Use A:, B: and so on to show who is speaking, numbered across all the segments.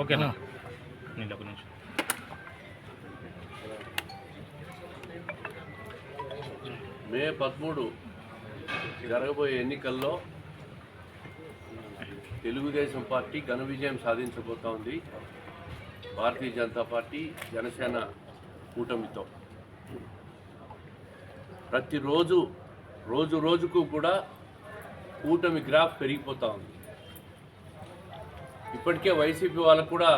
A: ఓకేనా? నేను ఒక నిమిషం.
B: మే పదమూడు జరగబోయే ఎన్నికల్లో తెలుగుదేశం పార్టీ ఘన విజయం సాధించబోతా ఉంది భారతీయ జనతా పార్టీ జనసేన కూటమితో. ప్రతిరోజు రోజు రోజుకు కూడా కూటమి గ్రాఫ్ పెరిగిపోతూ ఉంది. ఇప్పటికే వైసీపీ వాళ్ళకు కూడా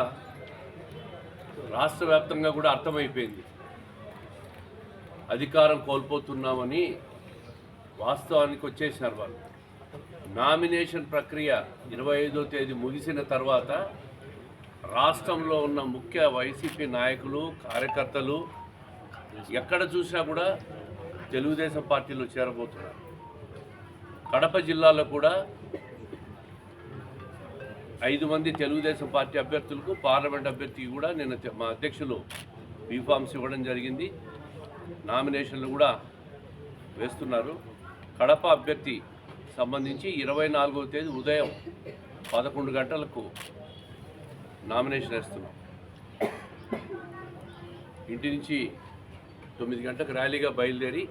B: రాష్ట్ర వ్యాప్తంగా కూడా అర్థమైపోయింది. అధికారం కోల్పోతున్నామని వాస్తవానికి వచ్చేసినారు వాళ్ళు. నామినేషన్ ప్రక్రియ ఇరవై ఐదో తేదీ ముగిసిన తర్వాత రాష్ట్రంలో ఉన్న ముఖ్య వైసీపీ నాయకులు కార్యకర్తలు ఎక్కడ చూసినా కూడా తెలుగుదేశం పార్టీలో చేరబోతున్నారు. కడప జిల్లాలో కూడా ఐదు మంది తెలుగుదేశం పార్టీ అభ్యర్థులకు పార్లమెంట్ అభ్యర్థికి కూడా నిన్న మా అధ్యక్షులు బీఫామ్స్ ఇవ్వడం జరిగింది. నామినేషన్లు కూడా వేస్తున్నారు. కడప అభ్యర్థి సంబంధించి ఇరవై నాలుగవ తేదీ ఉదయం పదకొండు గంటలకు నామినేషన్ వేస్తున్నాం. ఇంటి నుంచి తొమ్మిది గంటలకు ర్యాలీగా బయలుదేరి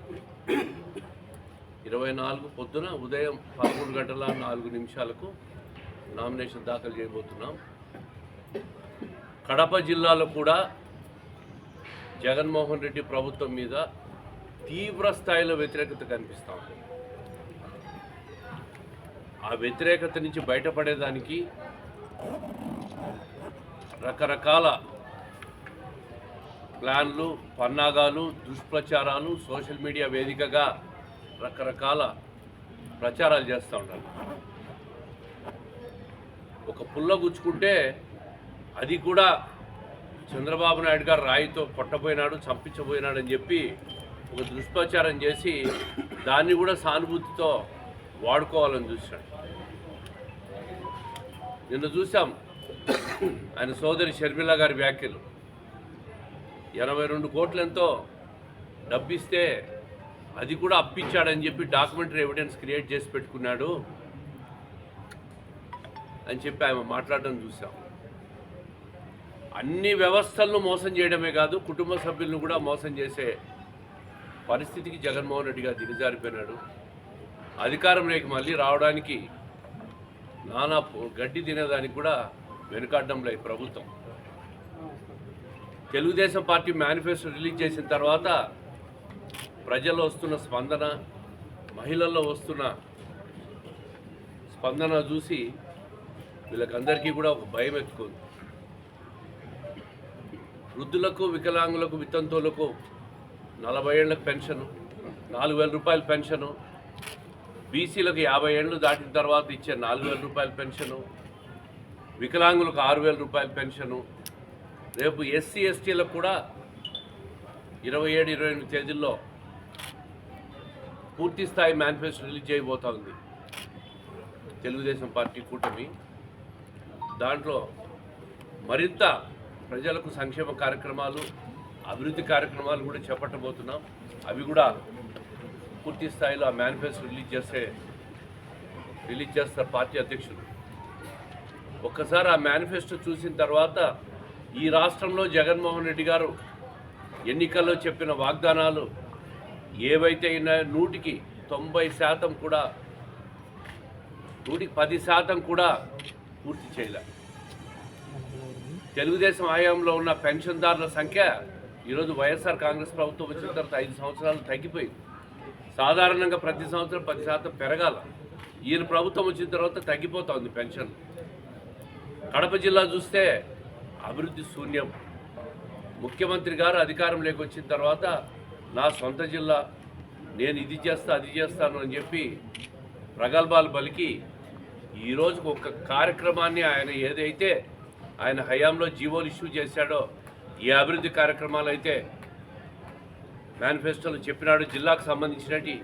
B: ఇరవై నాలుగు పొద్దున ఉదయం పదకొండు గంటల నాలుగు నిమిషాలకు నామినేషన్ దాఖలు చేయబోతున్నాం. కడప జిల్లాలో కూడా జగన్మోహన్ రెడ్డి ప్రభుత్వం మీద తీవ్ర స్థాయిలో వ్యతిరేకత కనిపిస్తూ ఉంది. ఆ వ్యతిరేకత నుంచి బయటపడేదానికి రకరకాల ప్లాన్లు పన్నాగాలు దుష్ప్రచారాలు సోషల్ మీడియా వేదికగా రకరకాల ప్రచారాలు చేస్తూ ఉంటారు ఒక పుల్ల గుచ్చుకుంటే అది కూడా చంద్రబాబు నాయుడు గారు రాయితో కొట్టబోయినాడు చంపించబోయినాడు అని చెప్పి ఒక దుష్ప్రచారం చేసి దాన్ని కూడా సానుభూతితో వాడుకోవాలని చూశాడు. నిన్న చూసాం ఆయన సోదరి షర్మిల గారి వ్యాఖ్యలు. ఎనభై రెండు కోట్లెంతో డబ్బిస్తే అది కూడా అప్పిచ్చాడని చెప్పి డాక్యుమెంటరీ ఎవిడెన్స్ క్రియేట్ చేసి పెట్టుకున్నాడు. అని చెప్పి ఆమె మాట్లాడడం చూసాం. అన్ని వ్యవస్థలను మోసం చేయడమే కాదు కుటుంబ సభ్యులను కూడా మోసం చేసే పరిస్థితికి జగన్మోహన్ రెడ్డి గారు దిగజారిపోయినాడు. అధికారంలోకి మళ్ళీ రావడానికి నానా గడ్డి తినేదానికి కూడా వెనుకాడడం లేదు ప్రభుత్వం. తెలుగుదేశం పార్టీ మేనిఫెస్టో రిలీజ్ చేసిన తర్వాత ప్రజల్లో వస్తున్న స్పందన మహిళల్లో వస్తున్న స్పందన చూసి వీళ్ళకందరికీ కూడా ఒక భయం ఎత్తుకుంది. వృద్ధులకు వికలాంగులకు వితంతువులకు నలభై ఏళ్ళకు పెన్షను నాలుగు వేల రూపాయల పెన్షను బీసీలకు యాభై ఏళ్ళు దాటిన తర్వాత ఇచ్చే నాలుగు వేల రూపాయల పెన్షను వికలాంగులకు ఆరు వేల రూపాయల పెన్షను రేపు ఎస్సీ ఎస్టీలకు కూడా ఇరవై ఏడు ఇరవై ఎనిమిది తేదీల్లో పూర్తి స్థాయి మేనిఫెస్టో రిలీజ్ చేయబోతోంది తెలుగుదేశం పార్టీ కూటమి దాంట్లో మరింత ప్రజలకు సంక్షేమ కార్యక్రమాలు అభివృద్ధి కార్యక్రమాలు కూడా చేపట్టబోతున్నాం. అవి కూడా పూర్తి స్థాయిలో ఆ మేనిఫెస్టో రిలీజ్ చేస్తే రిలీజ్ చేస్తారు పార్టీ అధ్యక్షులు. ఒక్కసారి ఆ మేనిఫెస్టో చూసిన తర్వాత ఈ రాష్ట్రంలో జగన్మోహన్ రెడ్డి గారు ఎన్నికల్లో చెప్పిన వాగ్దానాలు ఏవైతే ఉన్నాయో నూటికి తొంభై శాతం కూడా నూటికి పది శాతం కూడా పూర్తి చేయలే. తెలుగుదేశం హయాంలో ఉన్న పెన్షన్దారుల సంఖ్య ఈరోజు వైఎస్ఆర్ కాంగ్రెస్ ప్రభుత్వం వచ్చిన తర్వాత ఐదు సంవత్సరాలు తగ్గిపోయింది. సాధారణంగా ప్రతి సంవత్సరం పది శాతం పెరగాల. ఈయన ప్రభుత్వం వచ్చిన తర్వాత తగ్గిపోతుంది పెన్షన్. కడప జిల్లా చూస్తే అభివృద్ధి శూన్యం. ముఖ్యమంత్రి గారు అధికారంలోకి వచ్చిన తర్వాత నా సొంత జిల్లా నేను ఇది చేస్తా అది చేస్తాను అని చెప్పి ప్రగల్భాలు పలికి ఈరోజు ఒక కార్యక్రమాన్ని ఆయన ఏదైతే ఆయన హయాంలో జీవోలు ఇష్యూ చేశాడో ఈ అభివృద్ధి కార్యక్రమాలు అయితే మేనిఫెస్టోలో చెప్పినాడు జిల్లాకు సంబంధించినటి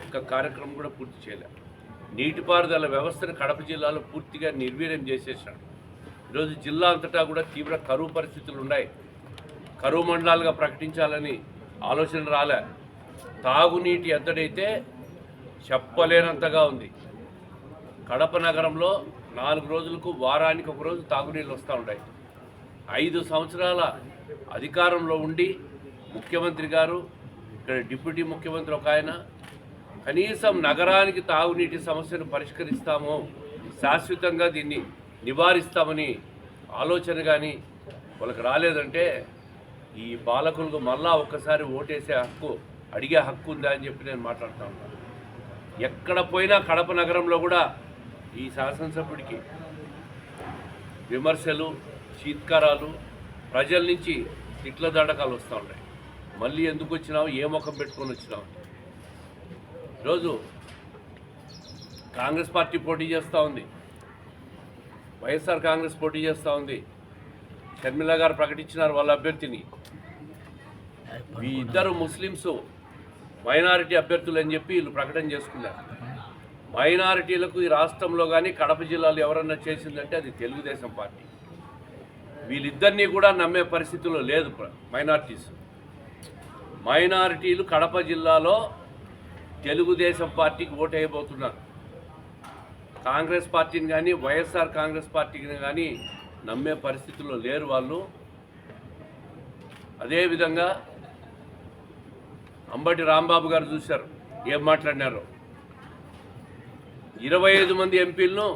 B: ఒక్క కార్యక్రమం కూడా పూర్తి చేయలేదు నీటిపారుదల వ్యవస్థను కడప జిల్లాలో పూర్తిగా నిర్వీర్యం చేసేసాడు. ఈరోజు జిల్లా అంతటా కూడా తీవ్ర కరువు పరిస్థితులు ఉన్నాయి. కరువు మండలాలుగా ప్రకటించాలని ఆలోచన రాలే. తాగునీటి ఎద్దడైతే చెప్పలేనంతగా ఉంది. కడప నగరంలో నాలుగు రోజులకు వారానికి ఒక రోజు తాగునీళ్ళు వస్తూ ఉంటాయి. ఐదు సంవత్సరాల అధికారంలో ఉండి ముఖ్యమంత్రి గారు ఇక్కడ డిప్యూటీ ముఖ్యమంత్రి ఒక ఆయన కనీసం నగరానికి తాగునీటి సమస్యను పరిష్కరిస్తాము శాశ్వతంగా దీన్ని నివారిస్తామని ఆలోచన కానీ వాళ్ళకి రాలేదంటే ఈ పాలకులకు మళ్ళా ఒక్కసారి ఓటేసే హక్కు అడిగే హక్కు ఉందా అని చెప్పి నేను మాట్లాడుతూ ఉన్నాను ఎక్కడ పోయినా కడప నగరంలో కూడా ఈ శాసనసభ్యుడికి విమర్శలు చీత్కారాలు ప్రజల నుంచి తిట్ల దడకాలు వస్తూ ఉన్నాయి. మళ్ళీ ఎందుకు వచ్చినావు? ఏ ముఖం పెట్టుకొని వచ్చినావు? ఈరోజు కాంగ్రెస్ పార్టీ పోటీ చేస్తూ ఉంది. వైఎస్ఆర్ కాంగ్రెస్ పోటీ చేస్తూ ఉంది. షర్మిల గారు ప్రకటించినారు వాళ్ళ అభ్యర్థిని. మీ ఇద్దరు ముస్లిమ్స్ మైనారిటీ అభ్యర్థులు అని చెప్పి వీళ్ళు ప్రకటన చేసుకున్నారు. మైనారిటీలకు ఈ రాష్ట్రంలో కానీ కడప జిల్లాలో ఎవరన్నా చేసిందంటే అది తెలుగుదేశం పార్టీ. వీళ్ళిద్దరినీ కూడా నమ్మే పరిస్థితిలో లేదు మైనారిటీస్. మైనారిటీలు కడప జిల్లాలో తెలుగుదేశం పార్టీకి ఓటు కాంగ్రెస్ పార్టీని కానీ వైఎస్ఆర్ కాంగ్రెస్ పార్టీని కానీ నమ్మే పరిస్థితుల్లో లేరు వాళ్ళు. అదేవిధంగా అంబటి రాంబాబు గారు చూశారు ఏం మాట్లాడినారో. ఇరవై ఐదు మంది ఎంపీలను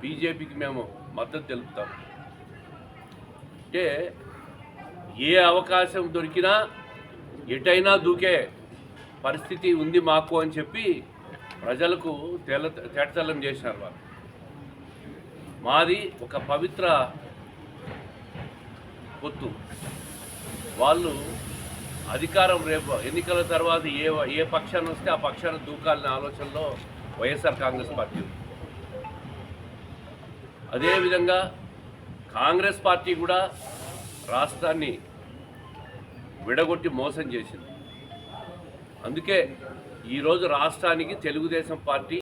B: బీజేపీకి మేము మద్దతు తెలుపుతాం. అంటే ఏ అవకాశం దొరికినా ఎటైనా దూకే పరిస్థితి ఉంది మాకు అని చెప్పి ప్రజలకు తెల తేటతెల్లం చేసినారు వాళ్ళు. మాది ఒక పవిత్ర పొత్తు. వాళ్ళు అధికారం రేపు ఎన్నికల తర్వాత ఏ ఏ పక్షాన్ని వస్తే ఆ పక్షాన్ని దూకాలనే ఆలోచనలో వైఎస్ఆర్ కాంగ్రెస్ పార్టీ ఉంది. అదేవిధంగా కాంగ్రెస్ పార్టీ కూడా రాష్ట్రాన్ని విడగొట్టి మోసం చేసింది అందుకే ఈరోజు రాష్ట్రానికి తెలుగుదేశం పార్టీ